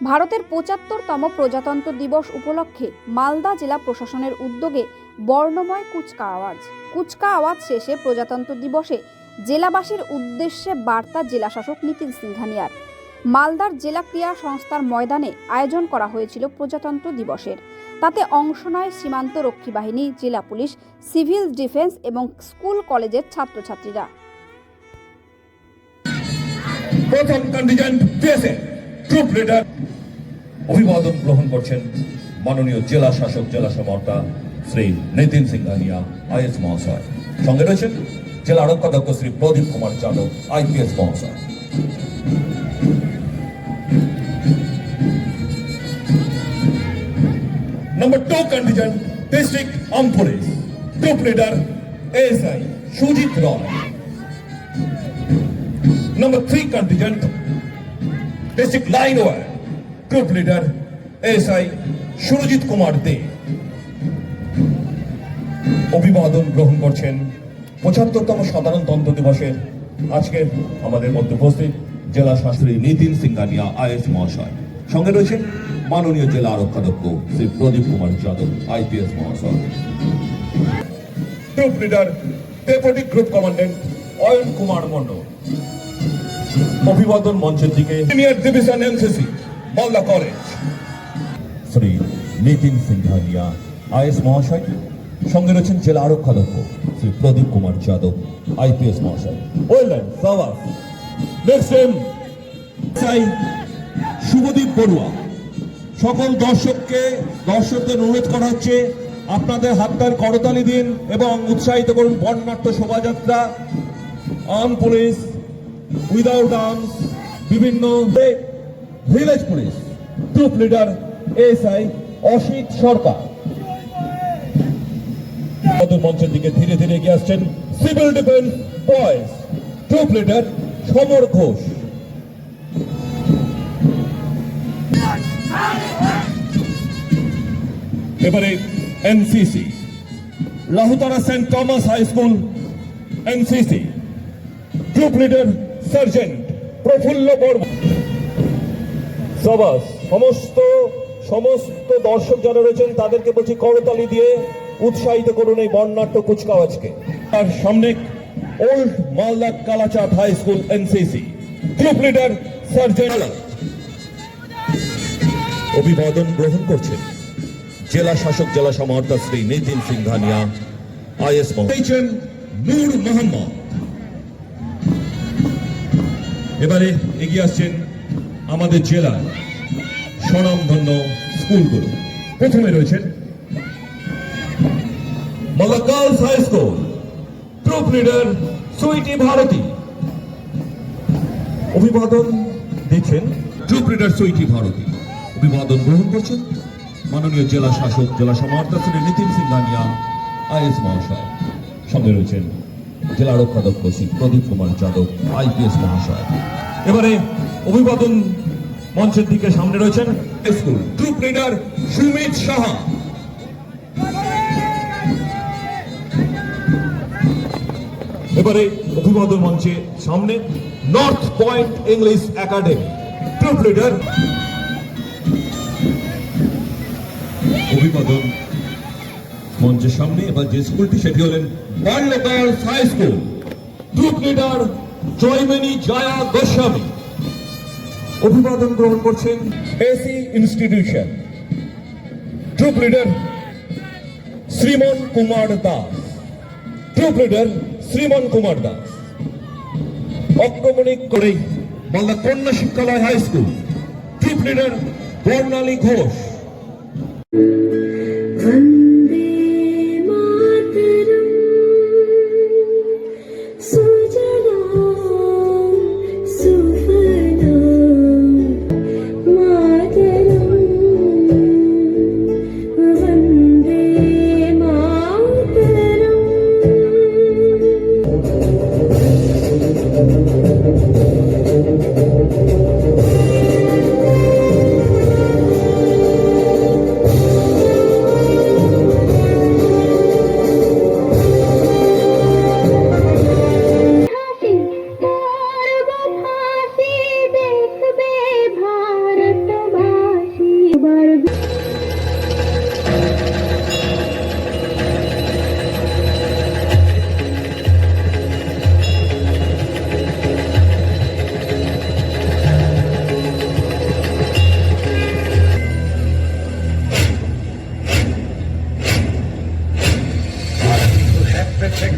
ভারতের পঁচাত্তরতম প্রজাতন্ত্র দিবস উপলক্ষে মালদা জেলা প্রশাসনের উদ্যোগে বর্ণময় কুচকা আওয়াজ। কুচকা আওয়াজ শেষে প্রজাতন্ত্র দিবসে জেলাবাসীর উদ্দেশ্যে বার্তা জেলাশাসক নীতিন সিংহানিয়ার মালদার জেলা ক্রীড়া সংস্থার ময়দানে আয়োজন করা হয়েছিল প্রজাতন্ত্র দিবসের। তাতে অংশ নেয় সীমান্ত রক্ষী বাহিনী, জেলা পুলিশ, সিভিল ডিফেন্স এবং স্কুল কলেজের ছাত্রছাত্রীরা। ট্রুপ লিডার অভিবাদন গ্রহণ করছেন মাননীয় জেলা শাসক জেলা সমার্তা শ্রী নিতিন সিংহানিয়া আইএস মহাশয় সঙ্গে রয়েছেন জেলা আরক্ষাধ্যক্ষ শ্রী প্রদীপ কুমার যাদব আইপিএস মহাশয় Number two contingent, District Armed Police. Troop leader, ASI, Shujit Roy. Number three contingent, District Line Wire. Troop leader, ASI, Surajit Kumar De অভিবাদন গ্রহণ করছেন পঁচাত্তরতম সাধারণতন্ত্র দিবসের আজকে আমাদের মধ্যে উপস্থিত জেলা শাস্ত্রী নীতিন সিংহানিয়া আইএস মহাশয়। সঙ্গে রয়েছেন মাননীয় জেলা আরক্ষাধ্যক্ষ শ্রী প্রদীপ কুমার যাদব আইপিএস মহাশয়। Group leader deputy group commandant Ayan Kumar Mondal অভিবাদন মঞ্চের দিকে senior division NCC Malda college Shri Nitin Singhania IAS মহাশয়। সঙ্গে রয়েছেন জেলা আরক্ষাধ্যক্ষ শ্রী প্রদীপ কুমার যাদব আইপিএস মহাশয়। ওয়েলেন সাবাস নেক্সট টাইম চাই শুভদীপ বড়ুয়া। সকল দর্শককে দর্শকদের অনুরোধ করা হচ্ছে আপনাদের হাততার করতালি দিন এবং উৎসাহিত করুন বর্ণাঢ্য শোভাযাত্রা। আর্ম পুলিশ উইদাউট আর্মস বিভিন্ন village police group leader SI Asit Sarkar. মঞ্চের দিকে ধীরে ধীরে এগিয়ে আসছেন civil defence boys group leader Samar Ghosh. এবারে NCC Lahutara saint Thomas high school NCC group leader sergeant Prafulla Barma. সবাস, সমস্ত সমস্ত দর্শক যারা রয়েছেন, তাদেরকে বলছি করতালি দিয়ে উৎসাহিত করুন এই বর্ণাঢ্য কুচকাওয়াজকে। আর সামনে old Malda Kalachand high school, NCC. Group leader sergeant অভিবাদন গ্রহণ করছেন জেলা শাসক জেলা সমাহর্তা শ্রী নিতিন সিংহানিয়া আইএস নূর মোহাম্মদ। এবারে এগিয়ে আসছেন আমাদের জেলার স্বনামধন্য স্কুলগুলো। প্রথমে রয়েছেন girls high school group leader Sweety Bharati. অভিবাদন দিচ্ছেন গ্রুপ লিডার সুইটি ভারতী। অভিবাদন গ্রহণ করছেন মাননীয় জেলা শাসক, জেলা সমার্থক শ্রী নিতিন সিংহানিয়া আইএস মহাশয়। সঙ্গে রয়েছেন জেলা আরক্ষাধ্যক্ষ শ্রী প্রদীপ কুমার যাদব, আইপিএস মহাশয়। এবারে অভিবাদন মঞ্চের দিকে সামনে রয়েছেন school group leader Sumit Saha এবারে অভিবাদন মঞ্চে সামনে north point English academy group leader অভিবাদন মঞ্চের সামনে এবার যে স্কুলটি সেটি হলেন Barlow girls high school group leader জয়মেনি Jaya Goswami. অভিবাদন গ্রহণ করছেন AC institution. Group leader Shriman Kumar Das. Group leader Shriman Kumar Das. অক্রমণিক করেই Malda Kanya Shikshalaya high school. Group leader Barnali Ghosh.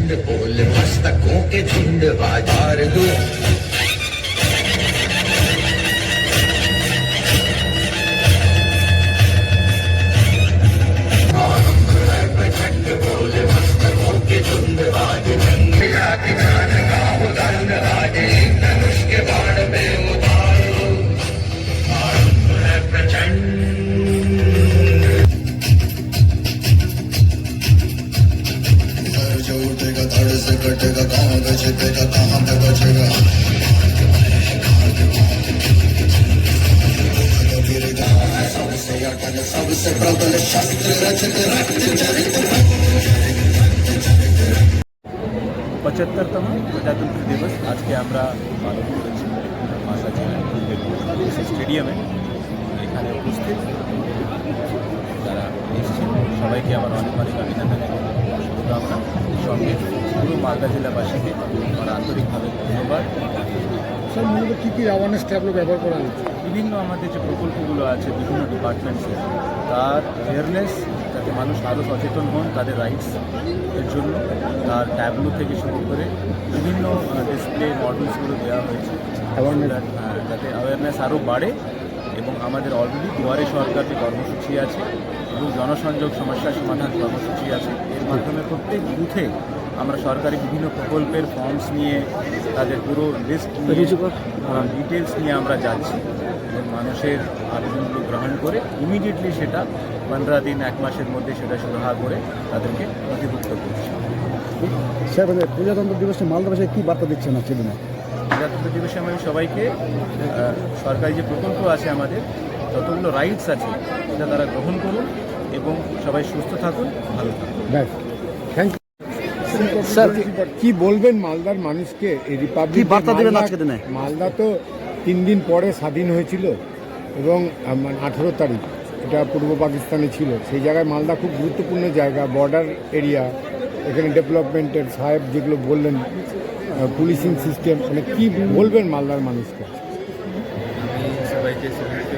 प्रचंड बोल मस्तकों के झुंड बाजार दो প্রবলে শাস্ত্রের আছে রাখতে চারিত পঁচাত্তরতম প্রজাতন্ত্র দিবস আজকে আমরা মাসা স্টেডিয়ামে। এখানে উপস্থিত তারা এসছেন, সবাইকে আমার অনেক অনেক অভিনন্দন এবং শুভকামনা। সঙ্গে পুরো মালদা জেলাবাসীকে আমার আন্তরিকভাবে ধন্যবাদ। স্যার, মূলত কী কী অ্যাওয়ারনেস ট্যাবলো ব্যবহার করা হয়েছে? বিভিন্ন আমাদের যে প্রকল্পগুলো আছে বিভিন্ন ডিপার্টমেন্টসে তার অ্যাওয়ারনেস যাতে মানুষ আরও সচেতন হন তাদের রাইটস এর জন্য তার ট্যাবলো থেকে শুরু করে বিভিন্ন ডিসপ্লে মডেলসগুলো দেওয়া হয়েছে. হ্যাঁ, যাতে অ্যাওয়ারনেস আরও বাড়ে এবং আমাদের অলরেডি দুয়ারে সরকার যে কর্মসূচি আছে এবং জনসংযোগ সমস্যা সমাধান কর্মসূচি আছে এর মাধ্যমে প্রত্যেক বুথে আমরা সরকারি বিভিন্ন প্রকল্পের ফর্মস নিয়ে তাদের পুরো লিস্ট নিয়ে ডিটেলস নিয়ে আমরা যাচ্ছি। মানুষের আবেদনগুলো গ্রহণ করে ইমিডিয়েটলি সেটা পনেরো দিন এক মাসের মধ্যে সেটা সুরাহা করে তাদেরকে নথিভুক্ত করছি। স্যার মানে প্রজাতন্ত্র দিবসে মালদাবাসে কী বার্তা দিচ্ছেন আজকে দিনে? প্রজাতন্ত্র দিবসে আমি সবাইকে সরকারি যে প্রকল্প আছে আমাদের যতগুলো রাইটস আছে সেটা তারা গ্রহণ করুন এবং সবাই সুস্থ থাকুন ভালো থাকুন। ব্যাস থ্যাংক ইউ স্যার কি বলবেন মালদার মানুষকে? এই রিপাবলিক বার্তা দেবেন আজকে দিনে? মালদা তো তিন দিন পরে স্বাধীন হয়েছিল। এবং আঠেরো তারিখ, এটা পূর্ব পাকিস্তানে ছিল। সেই জায়গায় মালদা খুব গুরুত্বপূর্ণ জায়গা বর্ডার এরিয়া এখানে ডেভেলপমেন্টের সাহেব যেগুলো বললেন পুলিশিং সিস্টেম মানে কি বলবেন মালদার মানুষকে? সবাইকে সবাইকে